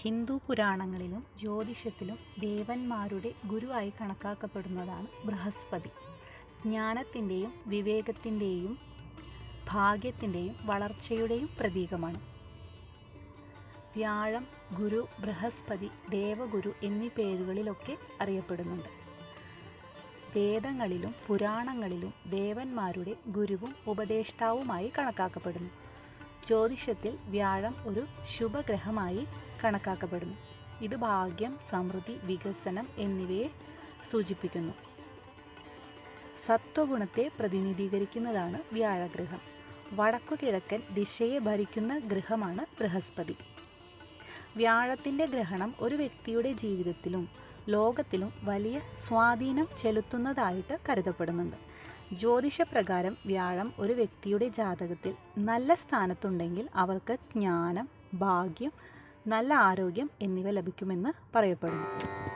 ഹിന്ദു പുരാണങ്ങളിലും ജ്യോതിഷത്തിലും ദേവന്മാരുടെ ഗുരുവായി കണക്കാക്കപ്പെടുന്നതാണ് ബൃഹസ്പതി. ജ്ഞാനത്തിന്റെയും വിവേകത്തിന്റെയും ഭാഗ്യത്തിന്റെയും വളർച്ചയുടെയും പ്രതീകമാണ്. വ്യാഴം ഗുരു ബൃഹസ്പതി ദേവഗുരു എന്നീ പേരുകളിലൊക്കെ അറിയപ്പെടുന്നുണ്ട്. വേദങ്ങളിലും പുരാണങ്ങളിലും ദേവന്മാരുടെ ഗുരുവും ഉപദേഷ്ടാവുമായി കണക്കാക്കപ്പെടുന്നു. ജ്യോതിഷത്തിൽ വ്യാഴം ഒരു ശുഭഗ്രഹമായി കണക്കാക്കപ്പെടുന്നു. ഇത് ഭാഗ്യം സമൃദ്ധി വികസനം എന്നിവയെ സൂചിപ്പിക്കുന്നു. സത്വഗുണത്തെ പ്രതിനിധീകരിക്കുന്നതാണ് വ്യാഴഗ്രഹം. വടക്കു കിഴക്കൻ ദിശയെ ഭരിക്കുന്ന ഗ്രഹമാണ് ബൃഹസ്പതി. വ്യാഴത്തിന്റെ ഗ്രഹണം ഒരു വ്യക്തിയുടെ ജീവിതത്തിലും ലോകത്തിലും വലിയ സ്വാധീനം ചെലുത്തുന്നതായിട്ട് കരുതപ്പെടുന്നുണ്ട്. ജ്യോതിഷപ്രകാരം വ്യാഴം ഒരു വ്യക്തിയുടെ ജാതകത്തിൽ നല്ല സ്ഥാനത്തുണ്ടെങ്കിൽ അവർക്ക് ജ്ഞാനം ഭാഗ്യം നല്ല ആരോഗ്യം എന്നിവ ലഭിക്കുമെന്ന് പറയപ്പെടുന്നു.